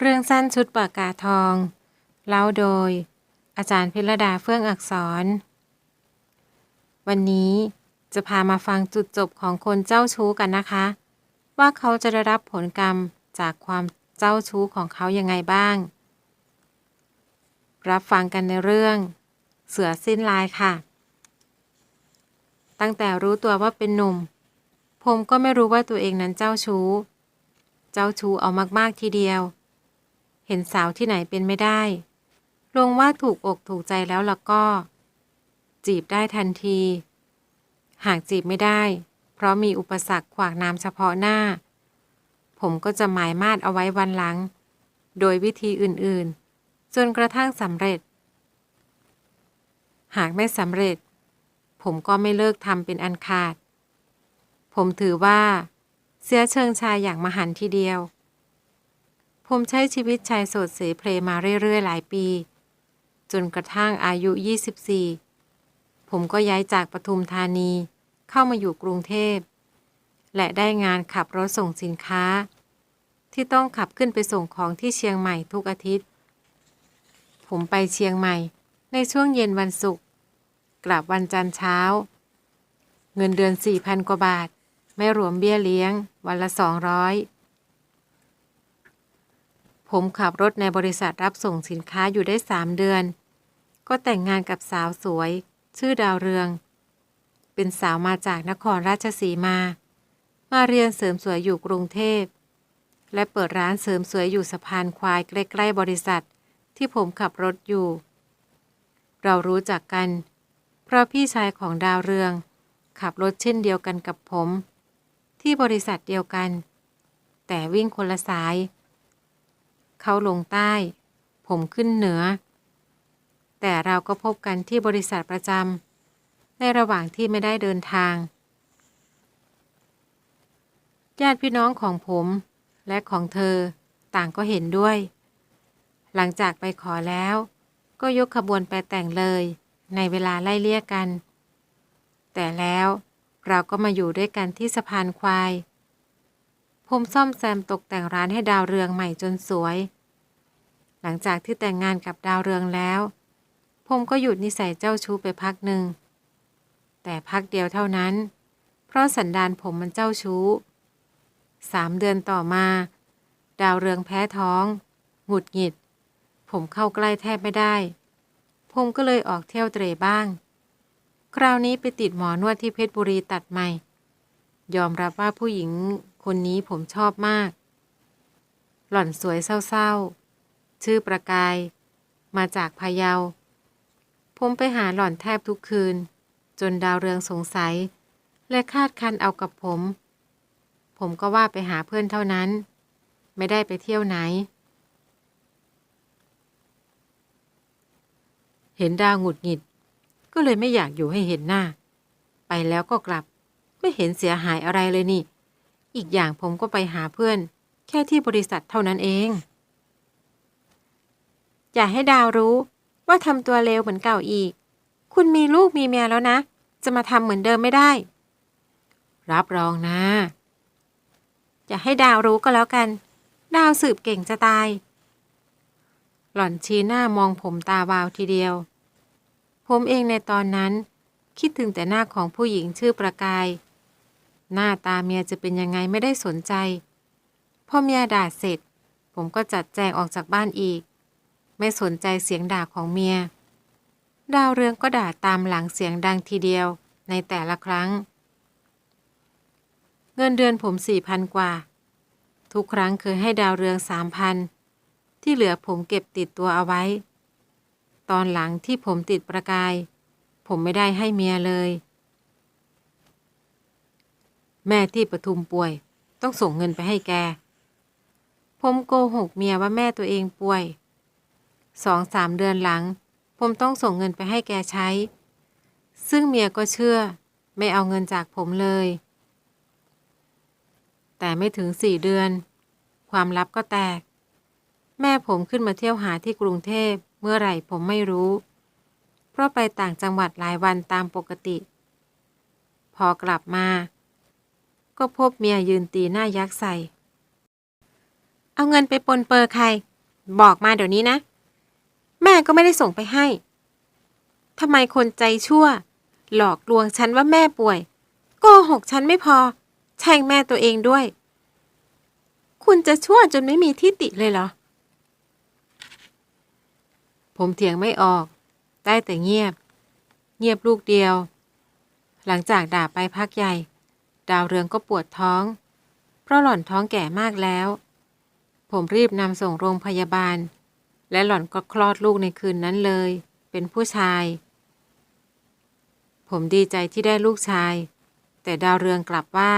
เรื่องสั้นชุดปากกาทอง เล่าโดย อาจารย์พิรดาเฟื่องอักษร วันนี้จะพามาฟังจุดจบของคนเจ้าชู้กันนะคะ ว่าเขาจะได้รับผลกรรมจากความเจ้าชู้ของเขายังไงบ้าง รับฟังกันในเรื่อง เสือสิ้นลายค่ะ ตั้งแต่รู้ตัวว่าเป็นหนุ่ม ผมก็ไม่รู้ว่าตัวเองนั้นเจ้าชู้ เจ้าชู้เอามากๆทีเดียว เห็นสาวที่ไหนเป็นไม่ได้ ลงว่าถูกอกถูกใจแล้วล่ะก็ จีบได้ทันที หากจีบไม่ได้ เพราะมีอุปสรรคขวางน้ำเฉพาะหน้า ผมก็จะหมายมาดเอาไว้วันหลัง โดยวิธีอื่นๆ จนกระทั่งสำเร็จ หากไม่สำเร็จ ผมก็ไม่เลิกทำเป็นอันขาด ผมถือว่า เสียเชิงชายอย่างมหันทีเดียว ผมใช้ชีวิตชายโสดเสเพลมาเรื่อยๆ หลายปี จนกระทั่งอายุ 24 ผมก็ย้ายจากปทุมธานีเข้ามาอยู่กรุงเทพ และได้งานขับรถส่งสินค้า ที่ต้องขับขึ้นไปส่งของที่เชียงใหม่ทุกอาทิตย์ ผมไปเชียงใหม่ในช่วงเย็นวันศุกร์กลับวันจันทร์เช้า เงินเดือน 4,000 กว่าบาท ไม่รวมเบี้ยเลี้ยง วันละ 200 ผมขับรถในบริษัทรับส่งสินค้าอยู่ได้3เดือน ก็แต่งงานกับสาวสวย ชื่อดาวเรือง เป็นสาวมาจากนครราชสีมา มาเรียนเสริมสวยอยู่กรุงเทพ และเปิดร้านเสริมสวยอยู่สะพานควายใกล้ๆบริษัท ที่ผมขับรถอยู่ เรารู้จักกัน เพราะพี่ชายของดาวเรือง ขับรถเช่นเดียวกันกับผม ที่บริษัทเดียวกัน แต่วิ่งคนละสาย เขาลงใต้ ผมขึ้นเหนือ แต่เราก็พบกันที่บริษัทประจำในระหว่างที่ไม่ได้เดินทาง ญาติพี่น้องของผมและของเธอต่างก็เห็นด้วย หลังจากไปขอแล้ว ก็ยกขบวนไปแต่งเลยในเวลาไล่เลี่ยกัน แต่แล้วเราก็มาอยู่ด้วยกันที่สะพานควาย ผมซ่อมแซมตกแต่งร้านให้ดาวเรืองใหม่จนสวย หลังจากที่แต่งงานกับดาวเรืองแล้ว ผมก็หยุดนิสัยเจ้าชู้ไปพักหนึ่ง แต่พักเดียวเท่านั้น เพราะสันดานผมมันเจ้าชู้สามเดือนต่อมา ดาวเรืองแพ้ท้อง หงุดหงิด ผมเข้าใกล้แทบไม่ได้ ผมก็เลยออกเที่ยวเตร่บ้าง คราวนี้ไปติดหมอนวดที่เพชรบุรีตัดใหม่ ยอมรับว่าผู้หญิงคนนี้ผมชอบมาก หล่อนสวยเศร้าๆ ชื่อประกาย มาจากพะเยา ผมไปหาหล่อนแทบทุกคืน จนดาวเรืองสงสัย และคาดคันเอากับผม ผมก็ว่าไปหาเพื่อนเท่านั้น ไม่ได้ไปเที่ยวไหน เห็นดาวหงุดหงิด ก็เลยไม่อยากอยู่ให้เห็นหน้า ไปแล้วก็กลับ ไม่เห็นเสียหายอะไรเลยนี่ อีกอย่างผมก็ไปหาเพื่อน แค่ที่บริษัทเท่านั้นเอง อย่าให้ดาวรู้ว่าทำตัวเลวเหมือนเก่าอีก คุณมีลูกมีเมียแล้วนะ จะมาทำเหมือนเดิมไม่ได้ รับรองนะ อย่าให้ดาวรู้ก็แล้วกัน ดาวสืบเก่งจะตาย หล่อนชี้หน้ามองผมตาวาวทีเดียว ผมเองในตอนนั้น คิดถึงแต่หน้าของผู้หญิงชื่อประกาย หน้าตาเมียจะเป็นยังไงไม่ได้สนใจ พอเมียด่าเสร็จ ผมก็จัดแจงออกจากบ้านอีก ไม่สนใจเสียงด่าของเมีย ดาวเรืองก็ด่าตามหลังเสียงดังทีเดียวในแต่ละครั้ง เงินเดือนผมสี่พันกว่า ทุกครั้งเคยให้ดาวเรืองสามพันที่เหลือผมเก็บติดตัวเอาไว้ ตอนหลังที่ผมติดประกาย ผมไม่ได้ให้เมียเลย แม่ที่ปทุมป่วย ต้องส่งเงินไปให้แก ผมโกหกเมียว่าแม่ตัวเองป่วย สองสามเดือนหลัง ผมต้องส่งเงินไปให้แกใช้ ซึ่งเมียก็เชื่อ ไม่เอาเงินจากผมเลย แต่ไม่ถึงสี่เดือน ความลับก็แตก แม่ผมขึ้นมาเที่ยวหาที่กรุงเทพเมื่อไหร่ผมไม่รู้ เพราะไปต่างจังหวัดหลายวันตามปกติ พอกลับมา ก็พบเมียยืนตีหน้ายักษ์ใส่ เอาเงินไปปนเปอร์ใคร บอกมาเดี๋ยวนี้นะ แม่ก็ไม่ได้ส่งไปให้ทำไมคนใจชั่ว หลอกลวงฉันว่าแม่ป่วย โกหกฉันไม่พอ แช่งแม่ตัวเองด้วย คุณจะชั่วจนไม่มีที่ติเลยเหรอ ผมเถียงไม่ออก ได้แต่เงียบ เงียบลูกเดียว หลังจากด่าไปพักใหญ่ ดาวเรืองก็ปวดท้อง เพราะหล่อนท้องแก่มากแล้ว ผมรีบนำส่งโรงพยาบาล และหล่อนก็คลอดลูกในคืนนั้นเลย เป็นผู้ชาย ผมดีใจที่ได้ลูกชาย แต่ดาวเรืองกลับว่า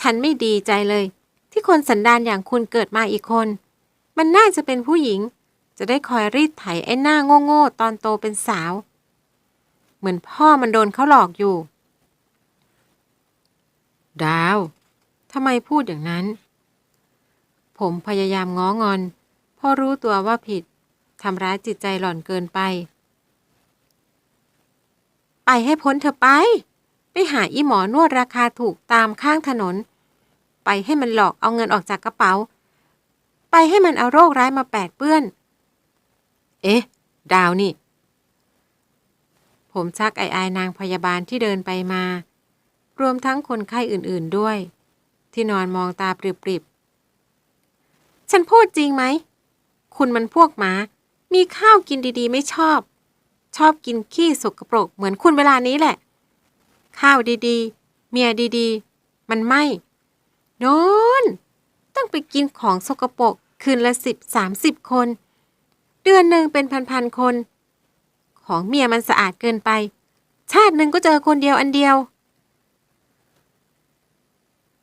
ฉันไม่ดีใจเลย ที่คนสันดานอย่างคุณเกิดมาอีกคน มันน่าจะเป็นผู้หญิง จะได้คอยรีดไถไอ้หน้าโง่ๆตอนโตเป็นสาว เหมือนพ่อมันโดนเขาหลอกอยู่ ดาวทำไมพูดอย่างนั้น ผมพยายามง้องอน พอรู้ตัวว่าผิดทำร้ายจิตใจหล่อนเกินไป ไปให้พ้นเธอไป ไปหาอีหมอนวดราคาถูกตามข้างถนน ไปให้มันหลอกเอาเงินออกจากกระเป๋า ไปให้มันเอาโรคร้ายมาแปดเปื้อน เอ๊ะ ดาวนี่ ผมชักไออายนางพยาบาลที่เดินไปมา รวมทั้งคนไข้อื่นๆด้วย ที่นอนมองตาปริบๆฉันพูดจริงไหม คุณมันพวกหมา มีข้าวกินดีๆ ไม่ชอบ ชอบกินขี้สกปรกเหมือนคุณเวลานี้แหละ ข้าวดีๆ เมียดีๆ มันไม่โนนต้องไปกินของสกปรกคืนละสิบสามสิบคน เดือนหนึ่งเป็นพันๆคน ของเมียมันสะอาดเกินไป ชาติหนึ่งก็เจอคนเดียวอันเดียว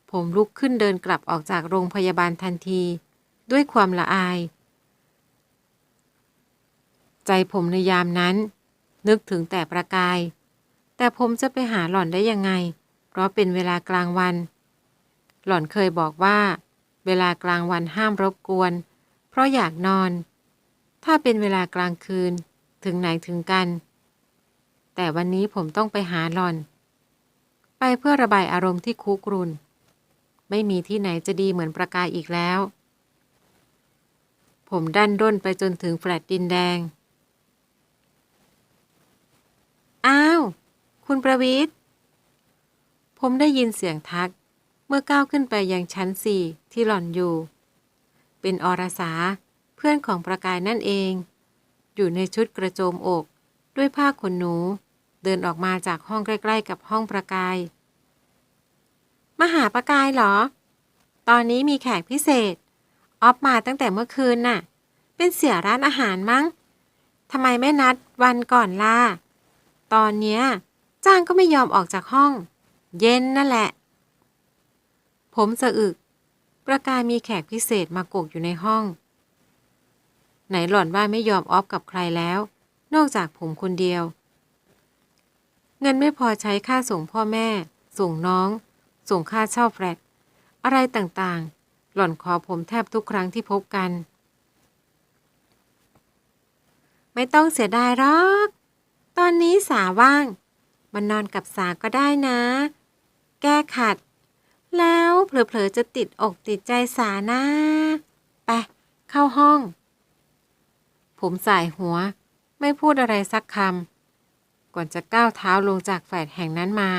ผมลุกขึ้นเดินกลับออกจากโรงพยาบาลทันที ด้วยความละอาย ใจผมในยามนั้น นึกถึงแต่ประกาย แต่ผมจะไปหาหล่อนได้ยังไง เพราะเป็นเวลากลางวัน หล่อนเคยบอกว่า เวลากลางวันห้ามรบกวน เพราะอยากนอน ถ้าเป็นเวลากลางคืน ถึงไหนถึงกัน แต่วันนี้ผมต้องไปหาหล่อน ไปเพื่อระบายอารมณ์ที่คุกรุน ไม่มีที่ไหนจะดีเหมือนประกายอีกแล้วผมดันด้นไปจนถึงแฟลตดินแดง อ้าว คุณประวิทย์ผมได้ยินเสียงทัก เมื่อก้าวขึ้นไปยังชั้นสี่ที่หล่อนอยู่ เป็นอรสาเพื่อนของประกายนั่นเอง อยู่ในชุดกระโจมอก ด้วยผ้าขนหนู เดินออกมาจากห้องใกล้ ๆ กับห้องประกายมาหาประกายเหรอ ตอนนี้มีแขกพิเศษ ออฟมาตั้งแต่เมื่อคืนน่ะ เป็นเสียร้านอาหารมั้งทำไมไม่นัดวันก่อนล่ะ ตอนเนี้ยจ้างก็ไม่ยอมออกจากห้อง เย็นนั่นแหละ ผมสะอึก ประกายมีแขกพิเศษมากกอยู่ในห้อง ไหนหล่อนว่าไม่ยอมออฟกับใครแล้ว นอกจากผมคนเดียว เงินไม่พอใช้ค่าส่งพ่อแม่ ส่งน้อง ส่งค่าเช่าแฟลตอะไรต่างๆ หล่อนขอผมแทบทุกครั้งที่พบกัน ไม่ต้องเสียดายหรอก ตอนนี้สาว่าง มันนอนกับสาก็ได้นะ แก้ขัด แล้วเผลอๆจะติดอกติดใจสานะไปเข้าห้อง ผมสายหัว ไม่พูดอะไรสักคำ ก่อนจะก้าวเท้าลงจากแฝดแห่งนั้นมา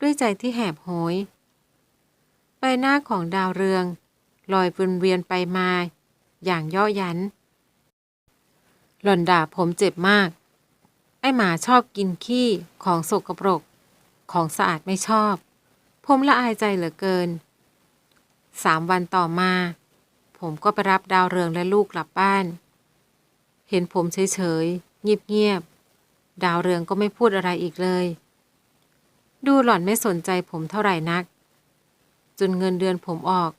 ด้วยใจที่แหบโหย ใบหน้าของดาวเรือง ลอยวนเวียนไปมา อย่างย่อยัน หล่อนด่าผมเจ็บมาก หมาชอบกินขี้ของสกปรก ของสะอาดไม่ชอบ ผมละอายใจเหลือเกิน สามวันต่อมา ผมก็ไปรับดาวเรืองและลูกกลับบ้าน เห็นผมเฉยๆ เงียบๆ ดาวเรืองก็ไม่พูดอะไรอีกเลย ดูหล่อนไม่สนใจผมเท่าไหร่นัก จนเงินเดือนผมออก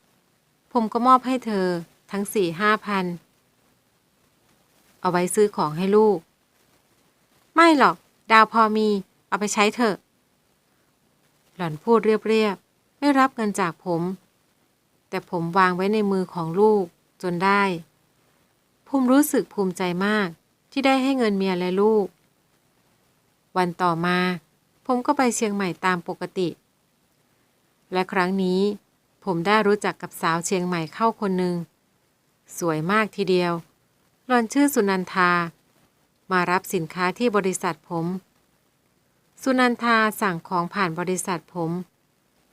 ผมก็มอบให้เธอทั้งสี่ห้าพัน เอาไว้ซื้อของให้ลูก ไม่หรอก ดาวพอมี เอาไปใช้เถอะ หล่อนพูดเรียบๆ ไม่รับเงินจากผม แต่ผมวางไว้ในมือของลูกจนได้ผมรู้สึกภูมิใจมากที่ได้ให้เงินเมียและลูก วันต่อมา ผมก็ไปเชียงใหม่ตามปกติ และครั้งนี้ ผมได้รู้จักกับสาวเชียงใหม่เข้าคนหนึ่ง สวยมากทีเดียวหล่อนชื่อสุนันทา มารับสินค้าที่บริษัทผม สุนันทาสั่งของผ่านบริษัทผม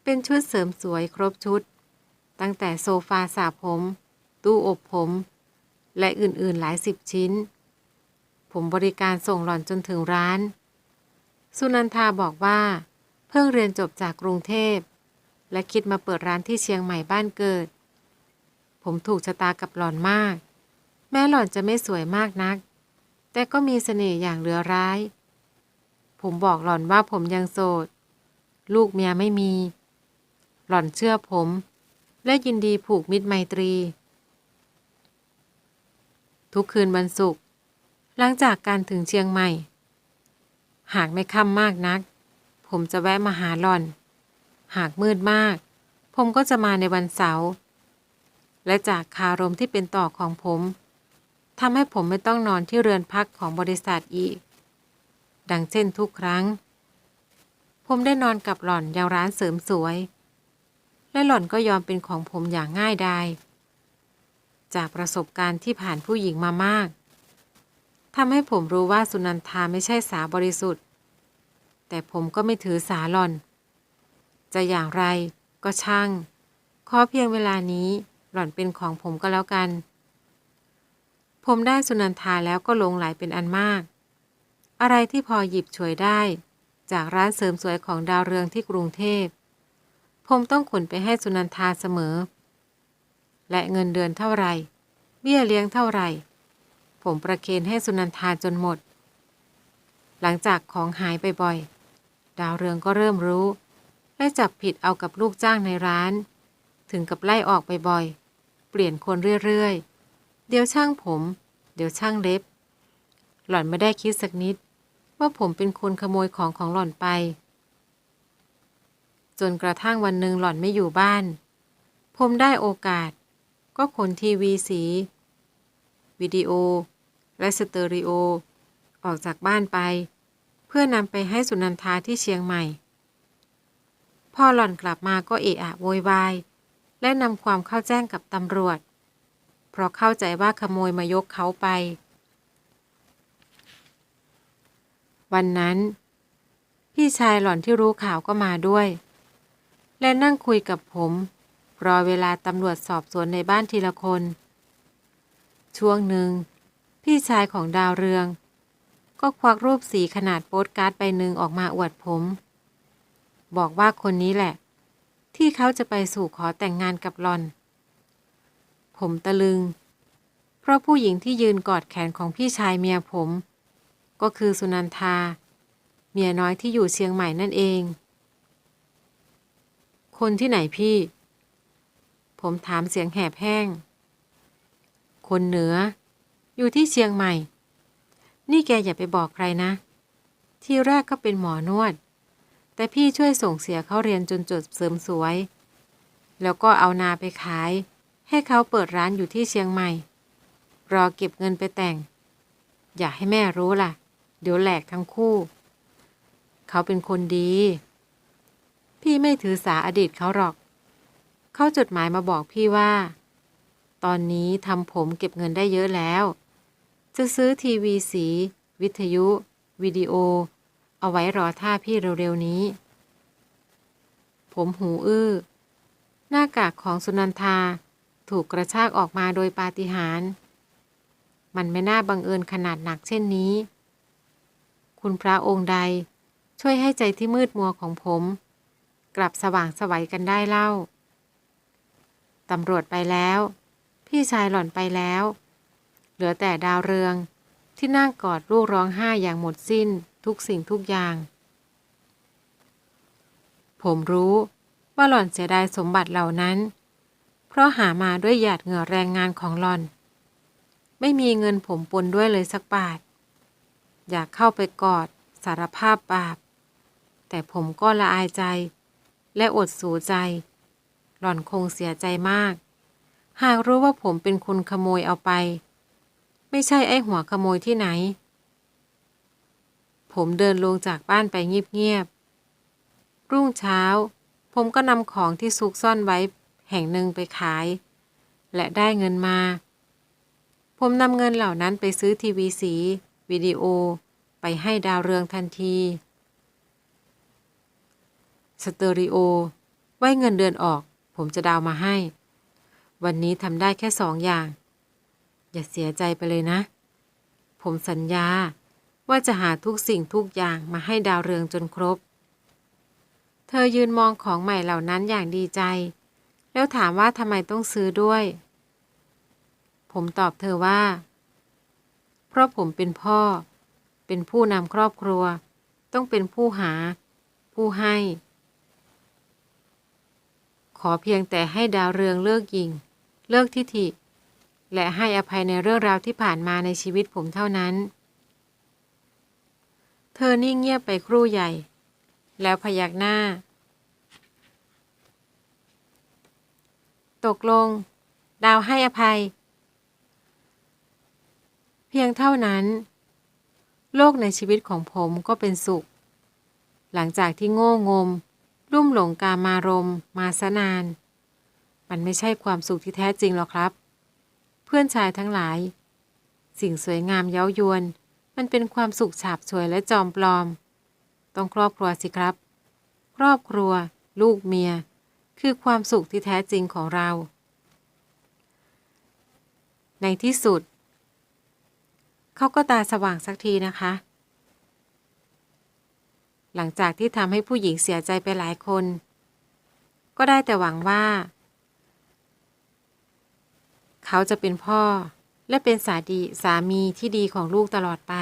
เป็นชุดเสริมสวยครบชุด ตั้งแต่โซฟาสระผม ตู้อบผม และอื่นๆหลายสิบชิ้น ผมบริการส่งหล่อนจนถึงร้าน สุนันทาบอกว่า เพิ่งเรียนจบจากกรุงเทพ และคิดมาเปิดร้านที่เชียงใหม่บ้านเกิด ผมถูกชะตากับหล่อนมาก แม้หล่อนจะไม่สวยมากนัก แต่ก็มีเสน่ห์อย่างเหลือร้าย ผมบอกหล่อนว่าผมยังโสด ลูกเมียไม่มี หล่อนเชื่อผม และยินดีผูกมิตรไมตรี ทุกคืนวันศุกร์หลังจากการถึงเชียงใหม่ หากไม่ค่ำมากนัก ผมจะแวะมาหาหล่อน หากมืดมาก ผมก็จะมาในวันเสาร์และจากคารมที่เป็นต่อของผม ทำให้ผมไม่ต้องนอนที่เรือนพักของบริษัทอีก ดังเช่นทุกครั้ง ผมได้นอนกับหล่อนยังร้านเสริมสวย และหล่อนก็ยอมเป็นของผมอย่างง่ายดายจากประสบการณ์ที่ผ่านผู้หญิงมามากทำให้ผมรู้ว่าสุนันทาไม่ใช่สาบริสุทธิ์ แต่ผมก็ไม่ถือสาหล่อน จะอย่างไรก็ช่าง ขอเพียงเวลานี้หล่อนเป็นของผมก็แล้วกัน ผมได้สุนันทาแล้วก็ลงไหลเป็นอันมาก อะไรที่พอหยิบฉวยได้ จากร้านเสริมสวยของดาวเรืองที่กรุงเทพ ผมต้องขนไปให้สุนันทาเสมอ และเงินเดือนเท่าไหร่ เบี้ยเลี้ยงเท่าไหร่ ผมประเคนให้สุนันทาจนหมด หลังจากของหายไปบ่อย ดาวเรืองก็เริ่มรู้ และจับผิดเอากับลูกจ้างในร้าน ถึงกับไล่ออกไปบ่อย เปลี่ยนคนเรื่อยๆ เดี๋ยวช่างผม เดี๋ยวช่างเล็บ หล่อนไม่ได้คิดสักนิด ว่าผมเป็นคนขโมยของของหล่อนไป จนกระทั่งวันหนึ่งหล่อนไม่อยู่บ้าน ผมได้โอกาส ก็ขนทีวีสี วิดีโอ และสเตอริโอ ออกจากบ้านไป เพื่อนำไปให้สุนันทาที่เชียงใหม่พอหล่อนกลับมาก็เอะอะโวยวาย และนำความเข้าแจ้งกับตำรวจ เพราะเข้าใจว่าขโมยมายกเขาไป วันนั้น พี่ชายหล่อนที่รู้ข่าวก็มาด้วย และนั่งคุยกับผม รอเวลาตำรวจสอบสวนในบ้านทีละคน ช่วงหนึ่ง พี่ชายของดาวเรือง ก็ควักรูปสีขนาดโปสการ์ดใบหนึ่งออกมาอวดผม บอกว่าคนนี้แหละ ที่เขาจะไปสู่ขอแต่งงานกับหลอน ผมตะลึง เพราะผู้หญิงที่ยืนกอดแขนของพี่ชายเมียผม ก็คือสุนันทา เมียน้อยที่อยู่เชียงใหม่นั่นเอง คนที่ไหนพี่ ผมถามเสียงแหบแห้ง คนเหนือ อยู่ที่เชียงใหม่ นี่แกอย่าไปบอกใครนะ ทีแรกก็เป็นหมอนวด แต่พี่ช่วยส่งเสียเขาเรียนจนจบเสริมสวย แล้วก็เอานาไปขาย ให้เขาเปิดร้านอยู่ที่เชียงใหม่ รอเก็บเงินไปแต่ง อย่าให้แม่รู้ล่ะ เดี๋ยวแหลกทั้งคู่ เขาเป็นคนดี พี่ไม่ถือสาอดีตเขาหรอก เขาจดหมายมาบอกพี่ว่า ตอนนี้ทำผมเก็บเงินได้เยอะแล้ว จะซื้อทีวีสี วิทยุ วิดีโอ เอาไว้รอท่าพี่เร็วๆนี้ ผมหูอื้อ หน้ากากของสุนันทา ถูกกระชากออกมาโดยปาฏิหาริย์มันไม่น่าบังเอิญขนาดหนักเช่นนี้ คุณพระองค์ใดช่วยให้ใจที่มืดมัวของผม กลับสว่างสวัยกันได้เล่า ตำรวจไปแล้ว พี่ชายหล่อนไปแล้ว เหลือแต่ดาวเรืองที่นั่งกอดลูกร้องไห้อย่างหมดสิ้นทุกสิ่งทุกอย่าง ผมรู้ว่าหล่อนเสียดายสมบัติเหล่านั้น ราะหามาด้วยหยาดเหงื่อแรงงานของหลอน ไม่มีเงินผมปนด้วยเลยสักบาท อยากเข้าไปกอดสารภาพบาป แต่ผมก็ละอายใจ และอดสูใจ หล่อนคงเสียใจมาก หากรู้ว่าผมเป็นคนขโมยเอาไป ไม่ใช่ไอ้หัวขโมยที่ไหน ผมเดินลงจากบ้านไปเงียบๆรุ่งเช้า ผมก็นำของที่ซุกซ่อนไว้ แห่งหนึ่งไปขาย และได้เงินมา ผมนำเงินเหล่านั้นไปซื้อทีวีสี วิดีโอ ไปให้ดาวเรืองทันที สเตอริโอ ไว้เงินเดือนออก ผมจะดาวมาให้ วันนี้ทำได้แค่สองอย่าง อย่าเสียใจไปเลยนะ ผมสัญญาว่าจะหาทุกสิ่งทุกอย่างมาให้ดาวเรืองจนครบ เธอยืนมองของใหม่เหล่านั้นอย่างดีใจ แล้วถามว่าทำไมต้องซื้อด้วย ผมตอบเธอว่า เพราะผมเป็นพ่อ เป็นผู้นำครอบครัว ต้องเป็นผู้หา ผู้ให้ ขอเพียงแต่ให้ดาวเรืองเลิกยิง เลิกทิฐิ และให้อภัยในเรื่องราวที่ผ่านมาในชีวิตผมเท่านั้น เธอนิ่งเงียบไปครู่ใหญ่ แล้วพยักหน้า ตกลง ดาวให้อภัย เพียงเท่านั้น โลกในชีวิตของผมก็เป็นสุข หลังจากที่โง่งม รุ่มหลงกามารมมาซะนาน มันไม่ใช่ความสุขที่แท้จริงหรอกครับ เพื่อนชายทั้งหลาย สิ่งสวยงามเย้ายวน มันเป็นความสุขฉาบฉวยและจอมปลอม ต้องครอบครัวสิครับ ครอบครัว ลูกเมีย คือความสุขที่แท้จริงของเรา ในที่สุด เขาก็ตาสว่างสักทีนะคะ หลังจากที่ทำให้ผู้หญิงเสียใจไปหลายคน ก็ได้แต่หวังว่า เขาจะเป็นพ่อและเป็นสาดีสามีที่ดีของลูกตลอดไป